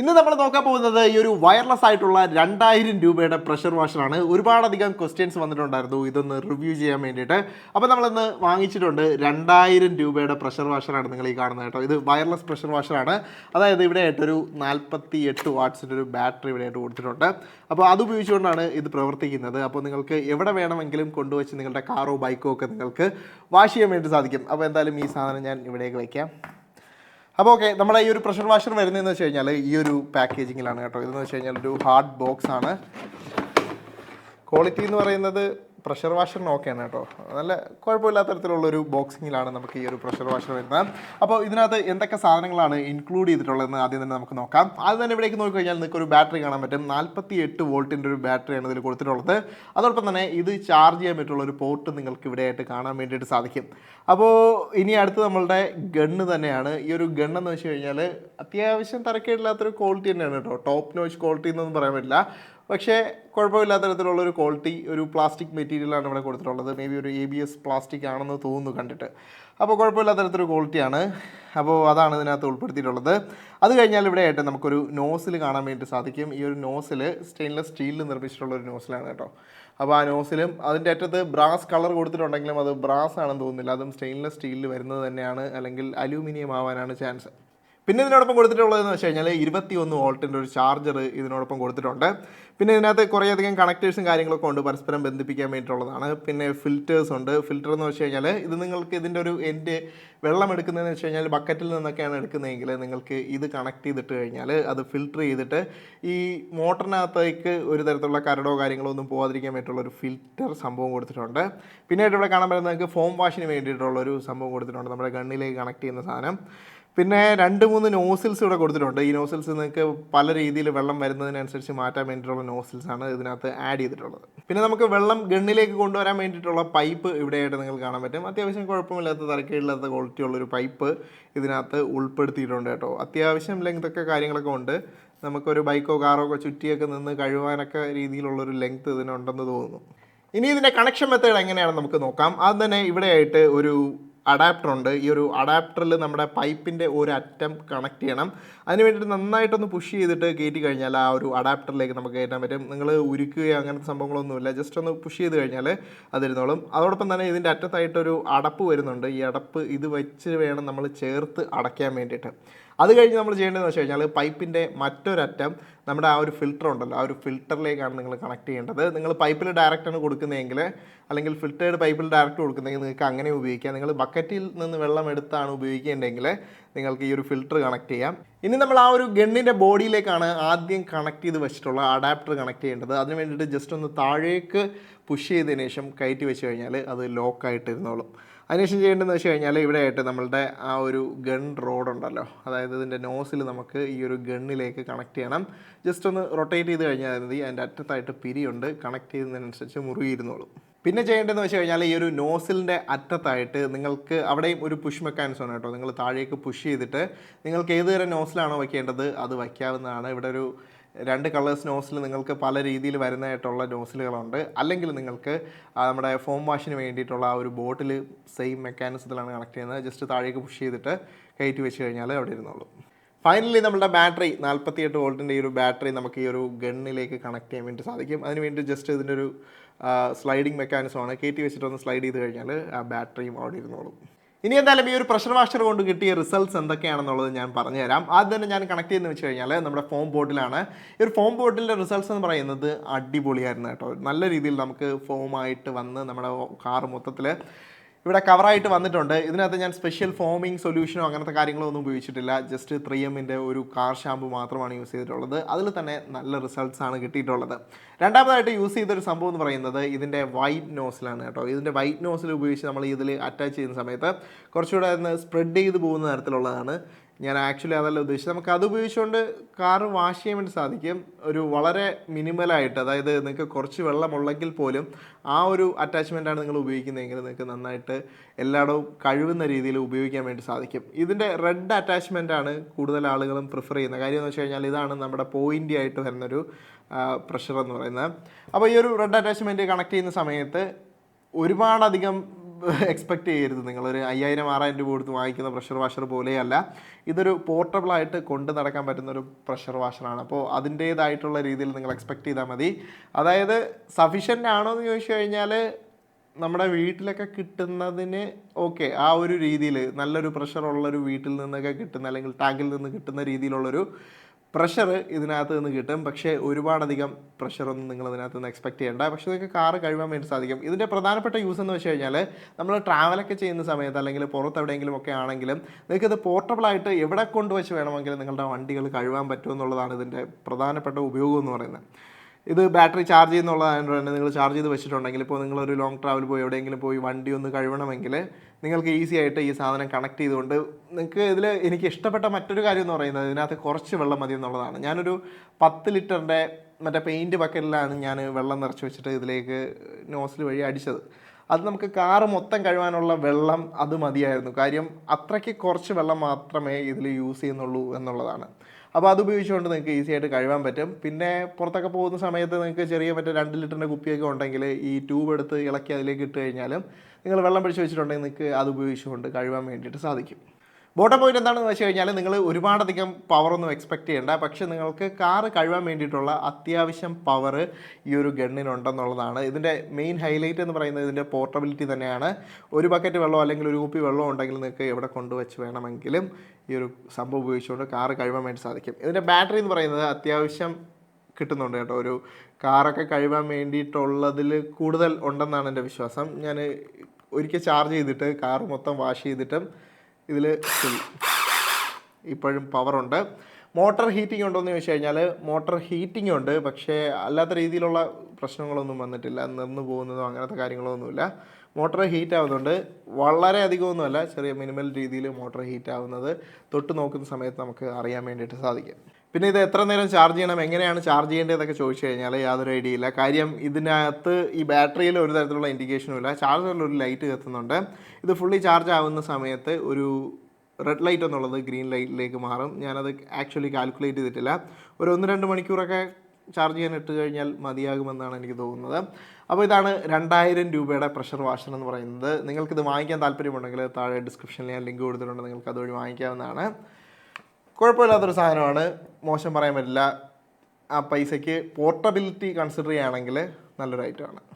ഇന്ന് നമ്മൾ നോക്കാൻ പോകുന്നത് ഈ ഒരു വയർലെസ് ആയിട്ടുള്ള രണ്ടായിരം രൂപയുടെ പ്രഷർ വാഷറാണ് ഒരുപാടധികം ക്വസ്റ്റ്യൻസ് വന്നിട്ടുണ്ടായിരുന്നു. ഇതൊന്ന് റിവ്യൂ ചെയ്യാൻ വേണ്ടിയിട്ട്. അപ്പോൾ നമ്മളിന്ന് വാങ്ങിച്ചിട്ടുണ്ട് രണ്ടായിരം രൂപയുടെ പ്രഷർ വാഷറാണ് നിങ്ങൾ ഈ കാണുന്നത് കേട്ടോ. ഇത് വയർലെസ് പ്രഷർ വാഷറാണ് അതായത് ഇവിടെ ആയിട്ടൊരു നാൽപ്പത്തി എട്ട് വാട്ട്സിന്റെ ഒരു ബാറ്ററി ഇവിടെ ആയിട്ട് കൊടുത്തിട്ടുണ്ട്. അപ്പോൾ അത് ഉപയോഗിച്ചുകൊണ്ടാണ് ഇത് പ്രവർത്തിക്കുന്നത്. അപ്പോൾ നിങ്ങൾക്ക് എവിടെ വേണമെങ്കിലും കൊണ്ടുവച്ച് നിങ്ങളുടെ കാറോ ബൈക്കോ ഒക്കെ നിങ്ങൾക്ക് വാഷ് ചെയ്യാൻ വേണ്ടി സാധിക്കും. അപ്പോൾ എന്തായാലും ഈ സാധനം ഞാൻ ഇവിടേക്ക് വയ്ക്കാം. അപ്പോൾ ഓക്കെ നമ്മുടെ ഈ ഒരു പ്രഷർ വാഷർ വരുന്നതെന്ന് വെച്ച് കഴിഞ്ഞാൽ ഈ ഒരു പാക്കേജിങ്ങിലാണ് കേട്ടോ. ഇതെന്ന് വെച്ച് കഴിഞ്ഞാൽ ഒരു ഹാർഡ് ബോക്സ് ആണ്. ക്വാളിറ്റി എന്ന് പറയുന്നത് പ്രഷർ വാഷറിന് ഓക്കെയാണ് കേട്ടോ. നല്ല കുഴപ്പമില്ലാത്ത തരത്തിലുള്ള ഒരു ബോക്സിങ്ങിലാണ് നമുക്ക് ഈ ഒരു പ്രഷർ വാഷർ വരുന്നത്. അപ്പോൾ ഇതിനകത്ത് എന്തൊക്കെ സാധനങ്ങളാണ് ഇൻക്ലൂഡ് ചെയ്തിട്ടുള്ളതെന്ന് ആദ്യം തന്നെ നമുക്ക് നോക്കാം. ആദ്യം തന്നെ ഇവിടേക്ക് നോക്കി കഴിഞ്ഞാൽ നിങ്ങൾക്ക് ഒരു ബാറ്ററി കാണാൻ പറ്റും. നാൽപ്പത്തി എട്ട് വോൾട്ടിന്റെ ഒരു ബാറ്ററിയാണ് ഇതിൽ കൊടുത്തിട്ടുള്ളത്. അതോടൊപ്പം തന്നെ ഇത് ചാർജ് ചെയ്യാൻ പറ്റുള്ള ഒരു പോർട്ട് നിങ്ങൾക്ക് ഇവിടെയായിട്ട് കാണാൻ വേണ്ടിയിട്ട് സാധിക്കും. അപ്പോൾ ഇനി അടുത്ത് നമ്മളുടെ ഗണ്ണ് തന്നെയാണ്. ഈ ഒരു ഗണ്ണ് എന്ന് വെച്ച് കഴിഞ്ഞാൽ അത്യാവശ്യം തരക്കേടില്ലാത്തൊരു ക്വാളിറ്റി തന്നെയാണ് കേട്ടോ. ടോപ്പ് നോച്ച് ക്വാളിറ്റി എന്നൊന്നും പറയാൻ പറ്റില്ല. പക്ഷേ കുഴപ്പമില്ലാത്ത തരത്തിലുള്ള ഒരു ക്വാളിറ്റി ഒരു പ്ലാസ്റ്റിക് മെറ്റീരിയലാണ് ഇവിടെ കൊടുത്തിട്ടുള്ളത്. മേ ബി ഒരു എ ബി എസ് പ്ലാസ്റ്റിക് ആണെന്ന് തോന്നുന്നു കണ്ടിട്ട്. അപ്പോൾ കുഴപ്പമില്ലാത്ത തരത്തിലൊരു ക്വാളിറ്റിയാണ് അപ്പോൾ അതാണ് ഇതിനകത്ത് ഉൾപ്പെടുത്തിയിട്ടുള്ളത്. അത് കഴിഞ്ഞാൽ ഇവിടെ ആയിട്ട് നമുക്കൊരു നോസിൽ കാണാൻ വേണ്ടി സാധിക്കും. ഈ ഒരു നോസിൽ സ്റ്റെയിൻലെസ് സ്റ്റീലിൽ നിർമ്മിച്ചിട്ടുള്ള ഒരു നോസിലാണ് കേട്ടോ. അപ്പോൾ ആ നോസിലും അതിന്റെ അറ്റത്ത് ബ്രാസ് കളർ കൊടുത്തിട്ടുണ്ടെങ്കിലും അത് ബ്രാസ് ആണെന്ന് തോന്നുന്നില്ല. അതും സ്റ്റെയിൻലെസ് സ്റ്റീലിൽ വരുന്നത് തന്നെയാണ്. അല്ലെങ്കിൽ അലൂമിനിയം ആവാനാണ് ചാൻസ് പിന്നെ ഇതിനോടൊപ്പം കൊടുത്തിട്ടുള്ളതെന്ന് വെച്ച് കഴിഞ്ഞാൽ ഇരുപത്തി ഒന്ന് വോൾട്ടിന്റെ ഒരു ചാർജർ ഇതിനോടൊപ്പം കൊടുത്തിട്ടുണ്ട്. പിന്നെ ഇതിനകത്ത് കുറേയധികം കണക്ടേഴ്സും കാര്യങ്ങളൊക്കെ ഉണ്ട് പരസ്പരം ബന്ധിപ്പിക്കാൻ വേണ്ടിയിട്ടുള്ളതാണ്. പിന്നെ ഫിൽറ്റേഴ്സ് ഉണ്ട്. ഫിൽറ്റർ എന്ന് വെച്ച് കഴിഞ്ഞാൽ ഇത് നിങ്ങൾക്ക് ഇതിന്റെ ഒരു എന്റെ വെള്ളം എടുക്കുന്നതെന്ന് വെച്ച് കഴിഞ്ഞാൽ ബക്കറ്റിൽ നിന്നൊക്കെയാണ് എടുക്കുന്നതെങ്കിൽ നിങ്ങൾക്ക് ഇത് കണക്ട് ചെയ്തിട്ട് കഴിഞ്ഞാൽ അത് ഫിൽറ്റർ ചെയ്തിട്ട് ഈ മോട്ടറിനകത്തേക്ക് ഒരു തരത്തിലുള്ള കരടോ കാര്യങ്ങളോ ഒന്നും പോകാതിരിക്കാൻ വേണ്ടിയിട്ടുള്ള ഒരു ഫിൽറ്റർ സംഭവം കൊടുത്തിട്ടുണ്ട്. പിന്നീട് ഇവിടെ കാണാൻ പറ്റുന്നത് നിങ്ങൾക്ക് ഫോം വാഷിന് വേണ്ടിയിട്ടുള്ള ഒരു സംഭവം കൊടുത്തിട്ടുണ്ട്. നമ്മുടെ ഗണ്ണിലേക്ക് കണക്ട് ചെയ്യുന്ന സാധനം. പിന്നെ രണ്ട് മൂന്ന് നോസിൽസ് ഇവിടെ കൊടുത്തിട്ടുണ്ട്. ഈ നോസിൽസ് നിങ്ങൾക്ക് പല രീതിയിൽ വെള്ളം വരുന്നതിനനുസരിച്ച് മാറ്റാൻ വേണ്ടിയിട്ടുള്ള നോസിൽസ് ആണ് ഇതിനകത്ത് ആഡ് ചെയ്തിട്ടുള്ളത്. പിന്നെ നമുക്ക് വെള്ളം ഗണ്ണിലേക്ക് കൊണ്ടുവരാൻ വേണ്ടിയിട്ടുള്ള പൈപ്പ് ഇവിടെയായിട്ട് നിങ്ങൾക്ക് കാണാൻ പറ്റും. അത്യാവശ്യം കുഴപ്പമില്ലാത്ത തരക്കേടില്ലാത്ത ക്വാളിറ്റി ഉള്ളൊരു പൈപ്പ് ഇതിനകത്ത് ഉൾപ്പെടുത്തിയിട്ടുണ്ട് കേട്ടോ. അത്യാവശ്യം ലെങ്ത് ഒക്കെ കാര്യങ്ങളൊക്കെ ഉണ്ട്. നമുക്കൊരു ബൈക്കോ കാറോ ഒക്കെ ചുറ്റിയൊക്കെ നിന്ന് കഴുകാനൊക്കെ രീതിയിലുള്ളൊരു ലെങ്ത് ഇതിനുണ്ടെന്ന് തോന്നുന്നു. ഇനി ഇതിന്റെ കണക്ഷൻ മെത്തേഡ് എങ്ങനെയാണെന്ന് നമുക്ക് നോക്കാം. അത് തന്നെ ഇവിടെയായിട്ട് ഒരു അഡാപ്റ്റർ ഉണ്ട്. ഈ ഒരു അഡാപ്റ്ററിൽ നമ്മുടെ പൈപ്പിന്റെ ഒരു അറ്റം കണക്ട് ചെയ്യണം. അതിന് വേണ്ടിയിട്ട് നന്നായിട്ടൊന്ന് പുഷ് ചെയ്തിട്ട് കയറ്റി കഴിഞ്ഞാൽ ആ ഒരു അഡാപ്റ്ററിലേക്ക് നമുക്ക് കയറ്റാൻ പറ്റും. നിങ്ങൾ ഉരുക്കുകയോ അങ്ങനത്തെ സംഭവങ്ങളൊന്നുമില്ല. ജസ്റ്റ് ഒന്ന് പുഷ് ചെയ്ത് കഴിഞ്ഞാൽ അതിരുന്നോളും. അതോടൊപ്പം തന്നെ ഇതിന്റെ അറ്റത്തായിട്ടൊരു അടപ്പ് വരുന്നുണ്ട്. ഈ അടപ്പ് ഇത് വെച്ച് വേണം നമ്മൾ ചേർത്ത് അടയ്ക്കാൻ വേണ്ടിയിട്ട്. അത് കഴിഞ്ഞ് നമ്മൾ ചെയ്യേണ്ടതെന്ന് വെച്ച് കഴിഞ്ഞാൽ പൈപ്പിന്റെ മറ്റൊരറ്റം നമ്മുടെ ആ ഒരു ഫിൽറ്റർ ഉണ്ടല്ലോ ആ ഒരു ഫിൽറ്ററിലേക്കാണ് നിങ്ങൾ കണക്ട് ചെയ്യേണ്ടത്. നിങ്ങൾ പൈപ്പിൽ ഡയറക്റ്റാണ് കൊടുക്കുന്നതെങ്കിൽ അല്ലെങ്കിൽ ഫിൽറ്റേഡ് പൈപ്പിൽ ഡയറക്റ്റ് കൊടുക്കുന്നതെങ്കിൽ നിങ്ങൾക്ക് അങ്ങനെ ഉപയോഗിക്കാം. നിങ്ങൾ ബക്കറ്റിൽ നിന്ന് വെള്ളം എടുത്താണ് ഉപയോഗിക്കേണ്ടതെങ്കിൽ നിങ്ങൾക്ക് ഈ ഒരു ഫിൽറ്റർ കണക്ട് ചെയ്യാം. ഇനി നമ്മൾ ആ ഒരു ഗണ്ണിന്റെ ബോഡിയിലേക്കാണ് ആദ്യം കണക്ട് ചെയ്ത് വെച്ചിട്ടുള്ള അഡാപ്റ്റർ കണക്ട് ചെയ്യേണ്ടത്. അതിന് വേണ്ടിയിട്ട് ജസ്റ്റ് ഒന്ന് താഴേക്ക് പുഷ് ചെയ്തതിന് ശേഷം കയറ്റി വെച്ച് കഴിഞ്ഞാൽ അത് ലോക്കായിട്ട് ഇരുന്നോളും അതിനുശേഷം ചെയ്യേണ്ടതെന്ന് വെച്ച് കഴിഞ്ഞാൽ ഇവിടെ ആയിട്ട് നമ്മളുടെ ആ ഒരു ഗൺ റോഡ് ഉണ്ടല്ലോ. അതായത് ഇതിന്റെ നോസിൽ നമുക്ക് ഈ ഒരു ഗണ്ണിലേക്ക് കണക്ട് ചെയ്യണം. ജസ്റ്റ് ഒന്ന് റൊട്ടേറ്റ് ചെയ്ത് കഴിഞ്ഞാൽ മതി. അതിന്റെ അറ്റത്തായിട്ട് പിരിയുണ്ട് കണക്ട് ചെയ്യുന്നതിനനുസരിച്ച് മുറുകിയിരുന്നോളും. പിന്നെ ചെയ്യേണ്ടതെന്ന് വെച്ച് കഴിഞ്ഞാൽ ഈ ഒരു നോസിലിന്റെ അറ്റത്തായിട്ട് നിങ്ങൾക്ക് അവിടെയും ഒരു പുഷ് മെക്കാനിസം ആണ് കേട്ടോ. നിങ്ങൾ താഴേക്ക് പുഷ് ചെയ്തിട്ട് നിങ്ങൾക്ക് ഏത് തരം നോസിലാണോ വയ്ക്കേണ്ടത് അത് വയ്ക്കാവുന്നതാണ്. ഇവിടെ ഒരു രണ്ട് കളേഴ്സ് നോസിൽ നിങ്ങൾക്ക് പല രീതിയിൽ വരുന്നതായിട്ടുള്ള നോസിലുകളുണ്ട്. അല്ലെങ്കിൽ നിങ്ങൾക്ക് നമ്മുടെ ഫോം വാഷിന് വേണ്ടിയിട്ടുള്ള ആ ഒരു ബോട്ടിൽ സെയിം മെക്കാനിസത്തിലാണ് കണക്ട് ചെയ്യുന്നത്. ജസ്റ്റ് താഴേക്ക് പുഷ് ചെയ്തിട്ട് കയറ്റി വെച്ച് കഴിഞ്ഞാൽ അവിടെ ഇരുന്നുള്ളൂ. ഫൈനലി നമ്മുടെ ബാറ്ററി നാൽപ്പത്തിയെട്ട് വോൾട്ടിന്റെ ഈ ഒരു ബാറ്ററി നമുക്ക് ഈ ഒരു ഗണ്ണിലേക്ക് കണക്ട് ചെയ്യാൻ വേണ്ടി സാധിക്കും. അതിന് വേണ്ടി ജസ്റ്റ് ഇതിന്റെ ഒരു സ്ലൈഡിങ് മെക്കാനിസമാണ് കയറ്റി വെച്ചിട്ട് ഒന്ന് സ്ലൈഡ് ചെയ്ത് കഴിഞ്ഞാൽ ആ ബാറ്ററിയും അവിടെ ഇരുന്നോളും. ഇനി എന്തായാലും ഈ ഒരു പ്രഷർ വാഷർ കൊണ്ട് കിട്ടിയ റിസൾട്ട്സ് എന്തൊക്കെയാണെന്നുള്ളത് ഞാൻ പറഞ്ഞുതരാം. ആദ്യം തന്നെ ഞാൻ കണക്ട് ചെയ്തെന്ന് വെച്ച് കഴിഞ്ഞാൽ നമ്മുടെ ഫോം ബോട്ടിലാണ് ഈ ഒരു ഫോം ബോട്ടിന്റെ റിസൾട്ട്സ് എന്ന് പറയുന്നത് അടിപൊളിയായിരുന്നു കേട്ടോ. നല്ല രീതിയിൽ നമുക്ക് ഫോമായിട്ട് വന്ന് നമ്മുടെ കാർ മൊത്തത്തിൽ ഇവിടെ കവറായിട്ട് വന്നിട്ടുണ്ട്. ഇതിനകത്ത് ഞാൻ സ്പെഷ്യൽ ഫോമിംഗ് സൊല്യൂഷനോ അങ്ങനത്തെ കാര്യങ്ങളോ ഒന്നും ഉപയോഗിച്ചിട്ടില്ല. ജസ്റ്റ് ത്രീ എമ്മിന്റെ ഒരു കാർ ഷാമ്പു മാത്രമാണ് യൂസ് ചെയ്തിട്ടുള്ളത്. അതിൽ തന്നെ നല്ല റിസൾട്ട്സ് ആണ് കിട്ടിയിട്ടുള്ളത്. രണ്ടാമതായിട്ട് യൂസ് ചെയ്തൊരു സംഭവം എന്ന് പറയുന്നത് ഇതിന്റെ വൈറ്റ് നോസിലാണ് കേട്ടോ. ഇതിന്റെ വൈറ്റ് നോസിൽ ഉപയോഗിച്ച് നമ്മൾ ഇതിൽ അറ്റാച്ച് ചെയ്യുന്ന സമയത്ത് കുറച്ചുകൂടെ ഒന്ന് സ്പ്രെഡ് ചെയ്ത് പോകുന്ന തരത്തിലുള്ളതാണ്. ഞാൻ ആക്ച്വലി അതല്ല ഉദ്ദേശിച്ചത്. നമുക്ക് അത് ഉപയോഗിച്ചുകൊണ്ട് കാർ വാഷ് ചെയ്യാൻ വേണ്ടി സാധിക്കും. ഒരു വളരെ മിനിമലായിട്ട് അതായത് നിങ്ങൾക്ക് കുറച്ച് വെള്ളമുള്ളെങ്കിൽ പോലും ആ ഒരു അറ്റാച്ച്മെന്റാണ് നിങ്ങൾ ഉപയോഗിക്കുന്നതെങ്കിൽ നിങ്ങൾക്ക് നന്നായിട്ട് എല്ലായിടവും കഴിവുന്ന രീതിയിൽ ഉപയോഗിക്കാൻ വേണ്ടി സാധിക്കും. ഇതിന്റെ റെഡ് അറ്റാച്ച്മെന്റ് ആണ് കൂടുതൽ ആളുകളും പ്രിഫർ ചെയ്യുന്നത്. കാര്യം എന്ന് വെച്ച് കഴിഞ്ഞാൽ ഇതാണ് നമ്മുടെ പോയിന്റി ആയിട്ട് വരുന്നൊരു പ്രഷർ എന്ന് പറയുന്നത്. അപ്പോൾ ഈ ഒരു റെഡ് അറ്റാച്ച്മെന്റ് കണക്ട് ചെയ്യുന്ന സമയത്ത് ഒരുപാടധികം എക്സ്പെക്ട് ചെയ്യരുത്. നിങ്ങളൊരു അയ്യായിരം ആറായിരം രൂപ കൊടുത്ത് വാങ്ങിക്കുന്ന പ്രഷർ വാഷർ പോലെയല്ല. ഇതൊരു പോർട്ടബിളായിട്ട് കൊണ്ട് നടക്കാൻ പറ്റുന്ന ഒരു പ്രഷർ വാഷറാണ് അപ്പോൾ അതിന്റേതായിട്ടുള്ള രീതിയിൽ നിങ്ങൾ എക്സ്പെക്റ്റ് ചെയ്താൽ മതി. അതായത് സഫീഷ്യന്റ് ആണോ എന്ന് ചോദിച്ചു കഴിഞ്ഞാൽ നമ്മുടെ വീട്ടിലൊക്കെ കിട്ടുന്നതിന് ഓക്കെ ആ ഒരു രീതിയിൽ നല്ലൊരു പ്രഷർ ഉള്ളൊരു വീട്ടിൽ നിന്നൊക്കെ കിട്ടുന്ന അല്ലെങ്കിൽ ടാങ്കിൽ നിന്ന് കിട്ടുന്ന രീതിയിലുള്ളൊരു പ്രഷർ ഇതിനകത്ത് നിന്ന് കിട്ടും. പക്ഷേ ഒരുപാടധികം പ്രഷറൊന്നും നിങ്ങൾ ഇതിനകത്ത് നിന്ന് എക്സ്പെക്ട് ചെയ്യേണ്ട. പക്ഷേ നിങ്ങൾക്ക് കാറ് കഴുകാൻ വേണ്ടി സാധിക്കും. ഇതിന്റെ പ്രധാനപ്പെട്ട യൂസ് എന്ന് വെച്ച് കഴിഞ്ഞാൽ നമ്മൾ ട്രാവലൊക്കെ ചെയ്യുന്ന സമയത്ത് അല്ലെങ്കിൽ പുറത്ത് എവിടെയെങ്കിലും ഒക്കെ ആണെങ്കിലും നിങ്ങൾക്ക് ഇത് പോർട്ടബിളായിട്ട് എവിടെ കൊണ്ടുവച്ച് വേണമെങ്കിലും നിങ്ങളുടെ വണ്ടികൾ കഴുകാൻ പറ്റുമെന്നുള്ളതാണ് ഇതിന്റെ പ്രധാനപ്പെട്ട ഉപയോഗം എന്ന് പറയുന്നത്. ഇത് ബാറ്ററി ചാർജ് ചെയ്യുന്നുള്ളതായതുകൊണ്ട് തന്നെ നിങ്ങൾ ചാർജ് ചെയ്ത് വെച്ചിട്ടുണ്ടെങ്കിൽ ഇപ്പോൾ നിങ്ങളൊരു ലോങ് ട്രാവൽ പോയി എവിടെയെങ്കിലും പോയി വണ്ടി ഒന്ന് കഴുകണമെങ്കിൽ നിങ്ങൾക്ക് ഈസി ആയിട്ട് ഈ സാധനം കണക്ട് ചെയ്തുകൊണ്ട് നിങ്ങൾക്ക് ഇതിൽ എനിക്ക് ഇഷ്ടപ്പെട്ട മറ്റൊരു കാര്യം എന്ന് പറയുന്നത് ഇതിനകത്ത് കുറച്ച് വെള്ളം മതി എന്നുള്ളതാണ്. ഞാനൊരു പത്ത് ലിറ്ററിന്റെ മറ്റേ പെയിന്റ് ബക്കറ്റിലാണ് ഞാൻ വെള്ളം നിറച്ച് വെച്ചിട്ട് ഇതിലേക്ക് നോസിൽ വഴി അടിച്ചത്. അത് നമുക്ക് കാറ് മൊത്തം കഴുകാനുള്ള വെള്ളം അത് മതിയായിരുന്നു. കാര്യം അത്രയ്ക്ക് കുറച്ച് വെള്ളം മാത്രമേ ഇതിൽ യൂസ് ചെയ്യുന്നുള്ളൂ എന്നുള്ളതാണ്. അപ്പോൾ അത് ഉപയോഗിച്ചുകൊണ്ട് നിങ്ങൾക്ക് ഈസി ആയിട്ട് കഴുകാൻ പറ്റും. പിന്നെ പുറത്തൊക്കെ പോകുന്ന സമയത്ത് നിങ്ങൾക്ക് ചെറിയ മറ്റേ രണ്ട് ലിറ്ററിന്റെ കുപ്പിയൊക്കെ ഉണ്ടെങ്കിൽ ഈ ട്യൂബ് എടുത്ത് ഇളക്കി അതിലേക്ക് ഇട്ട് കഴിഞ്ഞാലും നിങ്ങൾ വെള്ളം പിടിച്ച് വെച്ചിട്ടുണ്ടെങ്കിൽ നിങ്ങൾക്ക് അത് ഉപയോഗിച്ചുകൊണ്ട് കഴുകാൻ വേണ്ടിയിട്ട് സാധിക്കും. ബോട്ടം പോയിന്റ് എന്താണെന്ന് വെച്ച് കഴിഞ്ഞാൽ നിങ്ങൾ ഒരുപാടധികം പവറൊന്നും എക്സ്പെക്ട് ചെയ്യേണ്ട പക്ഷേ നിങ്ങൾക്ക് കാറ് കഴുകാൻ വേണ്ടിയിട്ടുള്ള അത്യാവശ്യം പവർ ഈ ഒരു ഗണ്ണിനുണ്ടെന്നുള്ളതാണ്. ഇതിന്റെ മെയിൻ ഹൈലൈറ്റ് എന്ന് പറയുന്നത് ഇതിന്റെ പോർട്ടബിലിറ്റി തന്നെയാണ്. ഒരു ബക്കറ്റ് വെള്ളമോ അല്ലെങ്കിൽ ഒരു കുപ്പി വെള്ളം ഉണ്ടെങ്കിൽ നിങ്ങൾക്ക് എവിടെ കൊണ്ടുവച്ച് വേണമെങ്കിലും ഈ ഒരു സംഭവം ഉപയോഗിച്ചുകൊണ്ട് കാറ് കഴുകാൻ വേണ്ടി സാധിക്കും. ഇതിന്റെ ബാറ്ററി എന്ന് പറയുന്നത് അത്യാവശ്യം കിട്ടുന്നുണ്ട് കേട്ടോ. ഒരു കാറൊക്കെ കഴുകാൻ വേണ്ടിയിട്ടുള്ളതിൽ കൂടുതൽ ഉണ്ടെന്നാണ് എന്റെ വിശ്വാസം. ഞാൻ ഒരിക്കൽ ചാർജ് ചെയ്തിട്ട് കാർ മൊത്തം വാഷ് ചെയ്തിട്ടും ഇതിൽ ഇപ്പോഴും പവറുണ്ട് മോട്ടർ ഹീറ്റിംഗ് ഉണ്ടോ എന്ന് ചോദിച്ചു കഴിഞ്ഞാൽ മോട്ടർ ഹീറ്റിംഗ് ഉണ്ട്. പക്ഷേ അല്ലാത്ത രീതിയിലുള്ള പ്രശ്നങ്ങളൊന്നും വന്നിട്ടില്ല. നിന്നു പോകുന്നതോ അങ്ങനത്തെ കാര്യങ്ങളൊന്നുമില്ല. മോട്ടർ ഹീറ്റ് ആവുന്നുണ്ട് വളരെ അധികമൊന്നുമല്ല ചെറിയ മിനിമൽ രീതിയിൽ മോട്ടർ ഹീറ്റ് ആവുന്നത് തൊട്ട് നോക്കുന്ന സമയത്ത് നമുക്ക് അറിയാൻ വേണ്ടിയിട്ട് സാധിക്കും. പിന്നെ ഇത് എത്ര നേരം ചാർജ് ചെയ്യണം? എങ്ങനെയാണ് ചാർജ് ചെയ്യേണ്ടതെന്നൊക്കെ ചോദിച്ചു കഴിഞ്ഞാൽ യാതൊരു ഐഡിയ ഇല്ല. കാര്യം ഇതിനകത്ത് ഈ ബാറ്ററിയിൽ ഒരു തരത്തിലുള്ള ഇൻഡിക്കേഷനും ഇല്ല. ചാർജറിൽ ഒരു ലൈറ്റ് കത്തുന്നുണ്ട്. ഇത് ഫുള്ളി ചാർജ് ആവുന്ന സമയത്ത് ഒരു റെഡ് ലൈറ്റ് എന്നുള്ളത് ഗ്രീൻ ലൈറ്റിലേക്ക് മാറും. ഞാനത് ആക്ച്വലി കാൽക്കുലേറ്റ് ചെയ്തിട്ടില്ല. ഒരു ഒന്ന് രണ്ട് മണിക്കൂറൊക്കെ ചാർജ് ചെയ്യാൻ ഇട്ട് കഴിഞ്ഞാൽ മതിയാകുമെന്നാണ് എനിക്ക് തോന്നുന്നത്. അപ്പോൾ ഇതാണ് രണ്ടായിരം രൂപയുടെ പ്രഷർ വാഷർ എന്ന് പറയുന്നത്. നിങ്ങൾക്കിത് വാങ്ങിക്കാൻ താല്പര്യമുണ്ടെങ്കിൽ താഴെ ഡിസ്ക്രിപ്ഷനിൽ ഞാൻ ലിങ്ക് കൊടുത്തിട്ടുണ്ട്. നിങ്ങൾക്ക് അതുവഴി വാങ്ങിക്കാവുന്നതാണ്. കുഴപ്പമില്ലാത്തൊരു സാധനമാണ്. മോശം പറയാൻ പറ്റില്ല. ആ പൈസയ്ക്ക് പോർട്ടബിലിറ്റി കൺസിഡർ ചെയ്യുകയാണെങ്കിൽ നല്ലൊരു ഐറ്റമാണ്